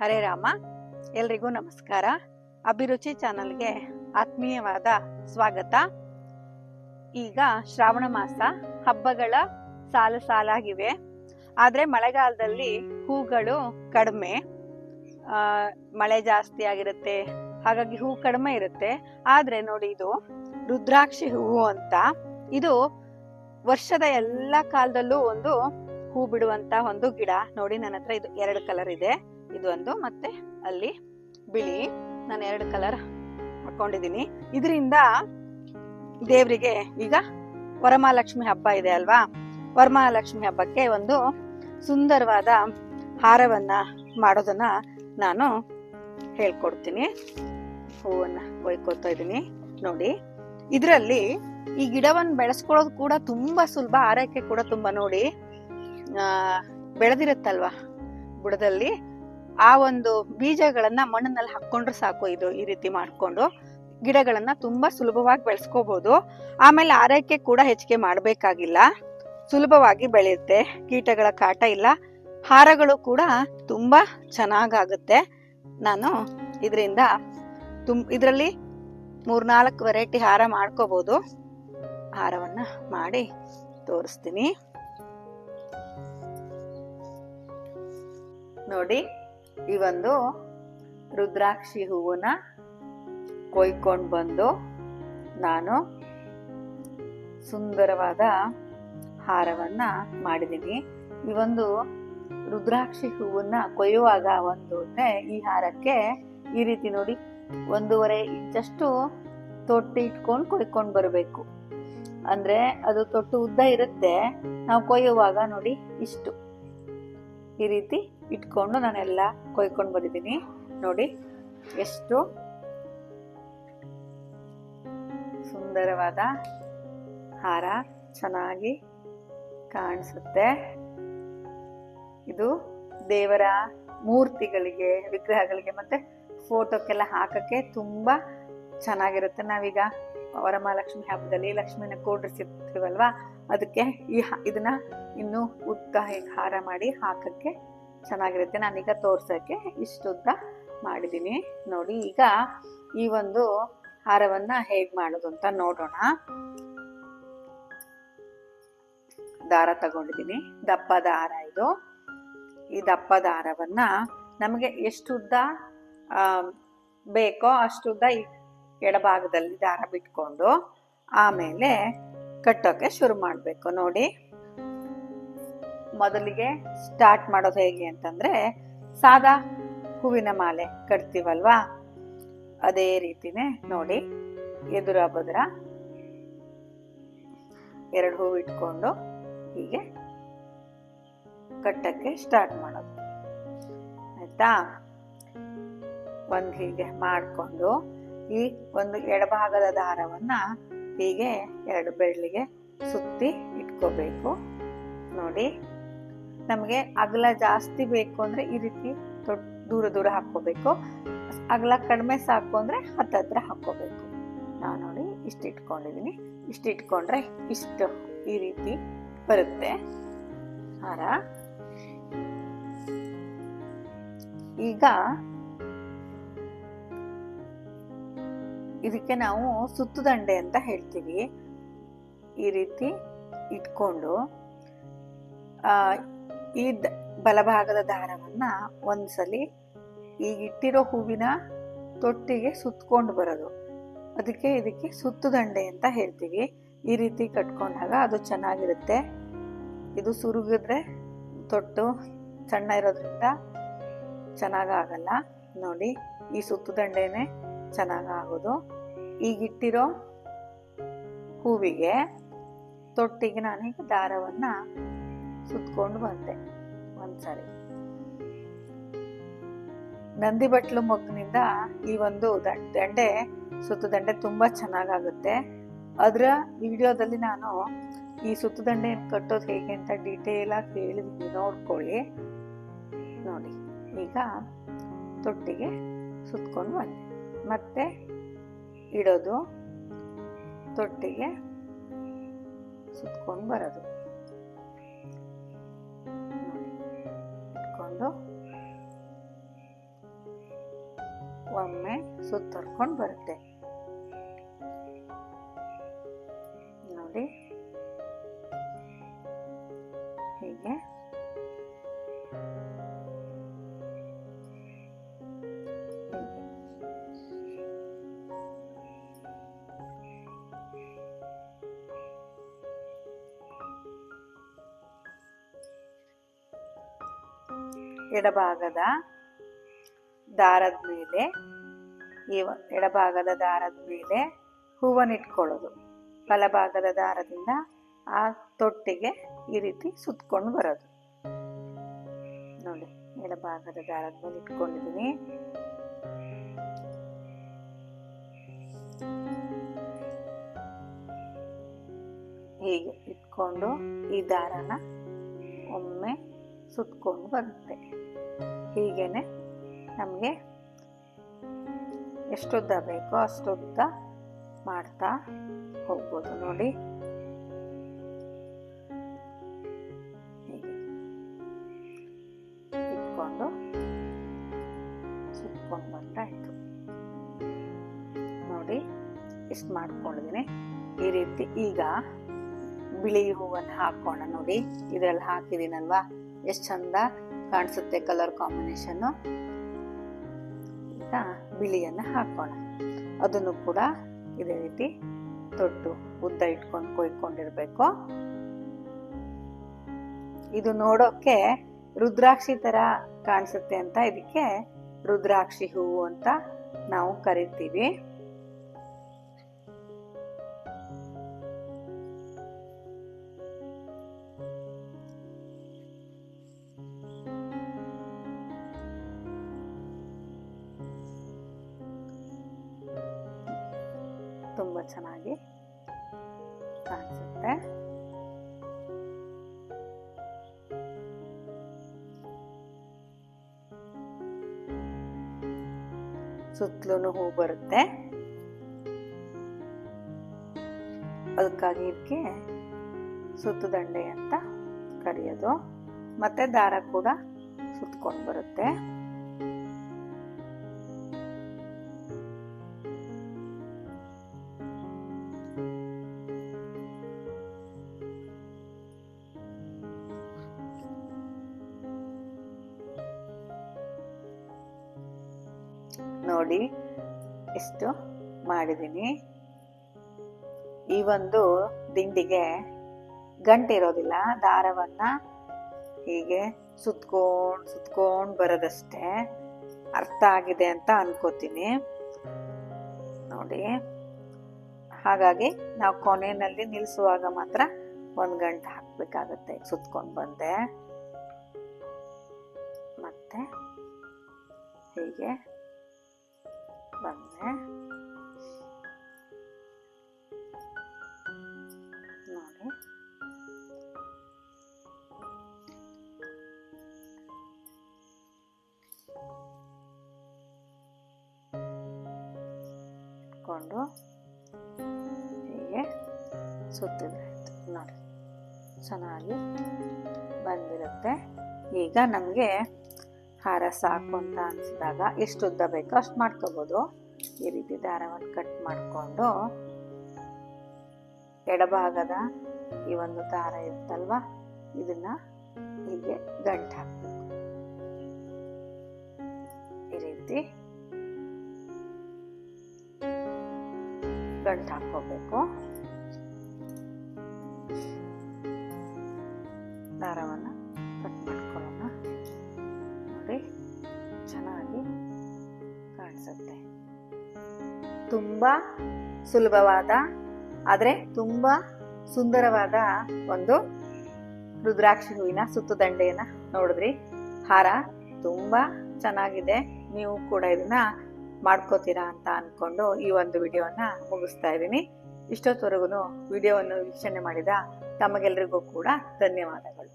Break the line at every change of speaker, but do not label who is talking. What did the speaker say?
ಹರೇ ರಾಮ. ಎಲ್ರಿಗೂ ನಮಸ್ಕಾರ. ಅಭಿರುಚಿ ಚಾನಲ್ಗೆ ಆತ್ಮೀಯವಾದ ಸ್ವಾಗತ. ಈಗ ಶ್ರಾವಣ ಮಾಸ, ಹಬ್ಬಗಳ ಸಾಲು ಸಾಲಾಗಿವೆ. ಆದರೆ ಮಳೆಗಾಲದಲ್ಲಿ ಹೂಗಳು ಕಡಿಮೆ. ಮಳೆ ಜಾಸ್ತಿ ಆಗಿರುತ್ತೆ. ಹಾಗಾಗಿ ಹೂ ಕಡಿಮೆ ಇರುತ್ತೆ. ಆದರೆ ನೋಡಿ ಇದು ರುದ್ರಾಕ್ಷಿ ಹೂವು ಅಂತ. ಇದು ವರ್ಷದ ಎಲ್ಲ ಕಾಲದಲ್ಲೂ ಒಂದು ಹೂ ಬಿಡುವಂತ ಒಂದು ಗಿಡ. ನೋಡಿ ನನ್ನ ಹತ್ರ ಇದು ಎರಡು ಕಲರ್ ಇದೆ. ಇದು ಒಂದು ಮತ್ತೆ ಅಲ್ಲಿ ಬಿಳಿ, ನಾನು ಎರಡು ಕಲರ್ ಹಾಕೊಂಡಿದ್ದೀನಿ. ಇದರಿಂದ ದೇವರಿಗೆ ಈಗ ವರಮಹಾಲಕ್ಷ್ಮಿ ಹಬ್ಬ ಇದೆ ಅಲ್ವಾ? ವರಮಹಾಲಕ್ಷ್ಮಿ ಹಬ್ಬಕ್ಕೆ ಒಂದು ಸುಂದರವಾದ ಹಾರವನ್ನ ಮಾಡೋದನ್ನ ನಾನು ಹೇಳ್ಕೊಡ್ತೀನಿ. ಹೂವನ್ನ ಒಯ್ಕೋತಾ ಇದ್ದೀನಿ. ನೋಡಿ, ಇದರಲ್ಲಿ ಈ ಗಿಡವನ್ನು ಬೆಳೆಸ್ಕೊಳ್ಳೋದು ಕೂಡ ತುಂಬಾ ಸುಲಭ. ಆರೈಕೆ ಕೂಡ ತುಂಬಾ ನೋಡಿ, ಆ, ಬೆಳೆದಿರುತ್ತಲ್ವಾ? ಬುಡದಲ್ಲಿ ಆ ಒಂದು ಬೀಜಗಳನ್ನ ಮಣ್ಣಿನಲ್ಲಿ ಹಾಕೊಂಡ್ರೆ ಸಾಕು ಇದು ಈ ರೀತಿ ಮಾಡ್ಕೊಂಡು. ಗಿಡಗಳನ್ನ ತುಂಬಾ ಸುಲಭವಾಗಿ ಬೆಳೆಸ್ಕೋಬಹುದು ಆಮೇಲೆ ಆರೈಕೆ ಕೂಡ ಹೆಚ್ಚಿಗೆ ಮಾಡಬೇಕಾಗಿಲ್ಲ. ಸುಲಭವಾಗಿ ಬೆಳೆಯುತ್ತೆ. ಕೀಟಗಳ ಕಾಟ ಇಲ್ಲ. ಹಾರಗಳು ಕೂಡ ತುಂಬಾ ಚೆನ್ನಾಗಾಗುತ್ತೆ. ನಾನು ಇದರಿಂದ ತುಂ ಇದರಲ್ಲಿ ಮೂರ್ನಾಲ್ಕು ವೆರೈಟಿ ಹಾರ ಮಾಡ್ಕೋಬಹುದು ಹಾರವನ್ನ ಮಾಡಿ ತೋರಿಸ್ತೀನಿ. ನೋಡಿ. ಈ ಒಂದು ರುದ್ರಾಕ್ಷಿ ಹೂವನ್ನ ಕೊಯ್ಕೊಂಡು ಬಂದು ನಾನು ಸುಂದರವಾದ ಹಾರವನ್ನ ಮಾಡಿದ್ದೀನಿ. ಈ ಒಂದು ರುದ್ರಾಕ್ಷಿ ಹೂವನ್ನ ಕೊಯ್ಯುವಾಗ ಒಂದು ಈ ಹಾರಕ್ಕೆ ಈ ರೀತಿ ನೋಡಿ ಒಂದೂವರೆ ಇಂಚಷ್ಟು ತೊಟ್ಟಿ ಇಟ್ಕೊಂಡು ಕೊಯ್ಕೊಂಡು ಬರಬೇಕು. ಅಂದ್ರೆ ಅದು ತೊಟ್ಟು ಉದ್ದ ಇರುತ್ತೆ. ನಾವು ಕೊಯ್ಯುವಾಗ ನೋಡಿ ಇಷ್ಟು. ಈ ರೀತಿ ಇಟ್ಕೊಂಡು ನಾನೆಲ್ಲ ಕೊಯ್ಕೊಂಡು ಬಂದಿದ್ದೀನಿ. ನೋಡಿ, ಎಷ್ಟು ಸುಂದರವಾದ ಹಾರ ಚೆನ್ನಾಗಿ ಕಾಣಿಸುತ್ತೆ. ಇದು ದೇವರ ಮೂರ್ತಿಗಳಿಗೆ, ವಿಗ್ರಹಗಳಿಗೆ ಮತ್ತೆ ಫೋಟೋಕ್ಕೆಲ್ಲ ಹಾಕಕ್ಕೆ ತುಂಬ ಚೆನ್ನಾಗಿರುತ್ತೆ. ನಾವೀಗ ವರಮಹಾಲಕ್ಷ್ಮಿ ಹಬ್ಬದಲ್ಲಿ ಲಕ್ಷ್ಮಿನ ಕೂಡಿಸಿರ್ತೀವಲ್ವಾ, ಅದಕ್ಕೆ ಈ ಇದನ್ನ ಇನ್ನು ಉದ್ದ ಹಾರ ಮಾಡಿ ಹಾಕಕ್ಕೆ ಚೆನ್ನಾಗಿರುತ್ತೆ. ನಾನೀಗ ತೋರಿಸೋಕ್ಕೆ ಇಷ್ಟುದ್ದ ಮಾಡಿದ್ದೀನಿ ನೋಡಿ ಈಗ ಈ ಒಂದು ಹಾರವನ್ನು ಹೇಗೆ ಮಾಡೋದು ಅಂತ ನೋಡೋಣ. ದಾರ ತಗೊಂಡಿದ್ದೀನಿ ದಪ್ಪ ದಾರ ಇದು. ಈ ದಪ್ಪ ದಾರವನ್ನು ನಮಗೆ ಎಷ್ಟು ಉದ್ದ ಆ, ಬೇಕೋ ಅಷ್ಟುದ್ದ ಈ ಎಡಭಾಗದಲ್ಲಿ ದಾರ ಬಿಟ್ಕೊಂಡು ಆಮೇಲೆ ಕಟ್ಟೋಕ್ಕೆ ಶುರು ಮಾಡಬೇಕು. ನೋಡಿ. ಮೊದಲಿಗೆ ಸ್ಟಾರ್ಟ್ ಮಾಡೋದು ಹೇಗೆ ಅಂತಂದ್ರೆ ಸಾದಾ ಹೂವಿನ ಮಾಲೆ ಕಟ್ತೀವಲ್ವಾ? ಅದೇ ರೀತಿನೇ ನೋಡಿ, ಎದುರ ಬದುರ ಎರಡು ಹೂವು ಇಟ್ಕೊಂಡು ಹೀಗೆ ಕಟ್ಟಕ್ಕೆ ಸ್ಟಾರ್ಟ್ ಮಾಡೋದು. ಆಯ್ತಾ? ಒಂದು ಹೀಗೆ ಮಾಡಿಕೊಂಡು ಈ ಒಂದು ಎಡಭಾಗದ ದಾರವನ್ನು ಹೀಗೆ ಎರಡು ಬೆರಳಿಗೆ ಸುತ್ತಿ ಇಟ್ಕೋಬೇಕು. ನೋಡಿ ನಮಗೆ ಅಗಲ ಜಾಸ್ತಿ ಬೇಕು ಅಂದರೆ ಈ ರೀತಿ ದೂರ ದೂರ ಹಾಕೋಬೇಕು ಅಗಲ ಕಡಿಮೆ ಸಾಕು ಅಂದ್ರೆ ಹತ್ತತ್ರ ಹಾಕೋಬೇಕು ನಾನು ನೋಡಿ ಇಷ್ಟು ಇಟ್ಕೊಂಡಿದ್ದೀನಿ ಇಷ್ಟು ಇಟ್ಕೊಂಡ್ರೆ ಇಷ್ಟು ಈ ರೀತಿ ಬರುತ್ತೆ. ಹಾರ. ಈಗ ಇದಕ್ಕೆ ನಾವು ಸುತ್ತುದಂಡೆ ಅಂತ ಹೇಳ್ತೀವಿ. ಈ ರೀತಿ ಇಟ್ಕೊಂಡು ಈ ಬಲಭಾಗದ ದಾರವನ್ನ ಒಂದ್ಸಲಿ ಈಗ ಇಟ್ಟಿರೋ ಹೂವಿನ ತೊಟ್ಟಿಗೆ ಸುತ್ತಕೊಂಡು ಬರೋದು. ಅದಕ್ಕೆ ಇದಕ್ಕೆ ಸುತ್ತುದಂಡೆ ಅಂತ ಹೇಳ್ತೀವಿ. ಈ ರೀತಿ ಕಟ್ಕೊಂಡಾಗ ಅದು ಚೆನ್ನಾಗಿರುತ್ತೆ. ಇದು ಸುರುಗಿದ್ರೆ ತೊಟ್ಟು ಸಣ್ಣ ಇರೋದ್ರಿಂದ ಚೆನ್ನಾಗಾಗಲ್ಲ ನೋಡಿ, ಈ ಸುತ್ತುದಂಡೆನೆ ಚೆನ್ನಾಗಾಗೋದು ಈಗಿಟ್ಟಿರೋ ಹೂವಿಗೆ ತೊಟ್ಟಿಗೆ ನಾನೀಗ ದಾರವನ್ನ ಸುತ್ಕೊಂಡು ಬಂದೆ ಒಂದ್ಸರಿ. ನಂದಿ ಬಟ್ಲು ಮೊಗ್ಗಿನಿಂದ ಈ ಒಂದು ದಂಡೆ ಸುತ್ತು ದಂಡೆ ತುಂಬಾ ಚೆನ್ನಾಗಾಗುತ್ತೆ. ಅದರ ವಿಡಿಯೋದಲ್ಲಿ ನಾನು ಈ ಸುತ್ತು ದಂಡೆ ಕಟ್ಟೋದು ಹೇಗೆ ಅಂತ ಡೀಟೇಲ್ ಆಗಿ ಹೇಳಿದೀನಿ, ನೋಡ್ಕೊಳ್ಳಿ. ನೋಡಿ, ಈಗ ತೊಟ್ಟಿಗೆ ಸುತ್ಕೊಂಡು ಬಂದೆ. ಮತ್ತೆ ಇಡೋದು, ತೊಟ್ಟಿಗೆ ಸುತ್ಕೊಂಡು ಬರೋದು. ಎಡಭಾಗದ ದಾರದ ಮೇಲೆ ಈ ಎಡಭಾಗದ ದಾರದ ಮೇಲೆ ಹೂವನ್ನಿಟ್ಕೊಳ್ಳೋದು. ಬಲಭಾಗದ ದಾರದಿಂದ ಆ ತೊಟ್ಟಿಗೆ ಈ ರೀತಿ ಸುತ್ತಕೊಂಡು ಬರೋದು. ನೋಡಿ ಎಡಭಾಗದ ದಾರದ ಮೇಲೆ ಇಟ್ಕೊಂಡಿದ್ದೀನಿ. ಹೀಗೆ ಇಟ್ಕೊಂಡು ಈ ದಾರನ ಒಮ್ಮೆ ಸುತ್ತಕೊಂಡು ಬರುತ್ತೆ. ಹೀಗೇನೆ ನಮಗೆ ಎಷ್ಟುದ್ದ ಬೇಕೋ ಅಷ್ಟುದ್ದ ಮಾಡ್ತಾ ಹೋಗ್ಬೋದು. ನೋಡಿ ಮಾಡ್ಕೊಂಡಿದ್ದೀನಿ. ಈ ರೀತಿ ಈಗ ಬಿಳಿ ಹೂವನ್ನು ಹಾಕೋಣ ನೋಡಿ. ಇದರಲ್ಲಿ ಹಾಕಿದ್ದೀನಲ್ವಾ? ಎಷ್ಟು ಚಂದ ಕಾಣಿಸುತ್ತೆ ಕಲರ್ ಕಾಂಬಿನೇಷನ್ನು ಬಿಳಿಯನ್ನು ಹಾಕೋಣ ಅದನ್ನು ಕೂಡ ಇದೇ ರೀತಿ ತೊಟ್ಟು, ಉದ್ದ ಇಟ್ಕೊಂಡು ಕೊಯ್ಕೊಂಡಿರ್ಬೇಕು. ಇದು ನೋಡೋಕೆ ರುದ್ರಾಕ್ಷಿ ತರ ಕಾಣಿಸುತ್ತೆ ಅಂತ ಇದಕ್ಕೆ ರುದ್ರಾಕ್ಷಿ ಹೂವು ಅಂತ ನಾವು ಕರಿತೀವಿ. ತುಂಬಾ ಚೆನ್ನಾಗಿ ಕಾಣಿಸುತ್ತೆ. ಸುತ್ತಲೂ ಹೂ ಬರುತ್ತೆ. ಅದಕ್ಕಾಗಿ ಇದಕ್ಕೆ ಸುತ್ತುದಂಡೆ ಅಂತ ಕರೆಯೋದು. ಮತ್ತೆ ದಾರ ಕೂಡ ಸುತ್ಕೊಂಡು ಬರುತ್ತೆ. ನೋಡಿ ಇಷ್ಟು ಮಾಡಿದ್ದೀನಿ. ಈ ಒಂದು ದಿಂಡಿಗೆ ಗಂಟಿರೋದಿಲ್ಲ ದಾರವನ್ನು ಹೀಗೆ ಸುತ್ಕೊಂಡು ಸುತ್ಕೊಂಡು ಬರೋದಷ್ಟೇ. ಅರ್ಥ ಆಗಿದೆ ಅಂತ ಅನ್ಕೋತೀನಿ. ನೋಡಿ. ಹಾಗಾಗಿ ನಾವು ಕೊನೆಯಲ್ಲಿ ನಿಲ್ಲಿಸುವಾಗ ಮಾತ್ರ ಒಂದು ಗಂಟೆ ಹಾಕ್ಬೇಕಾಗತ್ತೆ. ಸುತ್ಕೊಂಡು ಬಂದೆ. ಮತ್ತೆ ಹೀಗೆ ಬಂದೆ. ನೋಡಿ. ಕೊಂಡು ಹೀಗೆ ಸುತ್ತಿದ್ರೆ ಆಯ್ತು. ನೋಡಿ. ಚೆನ್ನಾಗಿ ಬಂದಿರುತ್ತೆ. ಈಗ ನಮಗೆ ಹಾರ ಸಾಕು ಅಂತ ಅನಿಸಿದಾಗ ಎಷ್ಟು ಉದ್ದ ಬೇಕೋ ಅಷ್ಟು ಮಾಡ್ಕೋಬೋದು. ಈ ರೀತಿ ದಾರವನ್ನು ಕಟ್ ಮಾಡಿಕೊಂಡು ಎಡಭಾಗದ ಈ ಒಂದು ದಾರ ಇರುತ್ತಲ್ವಾ? ಇದನ್ನ ಹೀಗೆ ಗಂಟು ಹಾಕಬೇಕು. ಈ ರೀತಿ ಗಂಟು ಹಾಕೋಬೇಕು ತುಂಬಾ ಸುಲಭವಾದ, ಆದರೆ ತುಂಬ ಸುಂದರವಾದ ಒಂದು ರುದ್ರಾಕ್ಷಿ ಹೂವಿನ ಸುತ್ತುದಂಡೆಯನ್ನು ನೋಡಿದ್ರಿ. ಹಾರ ತುಂಬ ಚೆನ್ನಾಗಿದೆ. ನೀವು ಕೂಡ ಇದನ್ನ ಮಾಡ್ಕೋತೀರಾ ಅಂತ ಅಂದ್ಕೊಂಡು ಈ ಒಂದು ವಿಡಿಯೋನ ಮುಗಿಸ್ತಾ ಇದ್ದೀನಿ. ಇಷ್ಟೊತ್ತವರೆಗೂ ವಿಡಿಯೋವನ್ನು ವೀಕ್ಷಣೆ ಮಾಡಿದ ತಮಗೆಲ್ಲರಿಗೂ ಕೂಡ ಧನ್ಯವಾದಗಳು.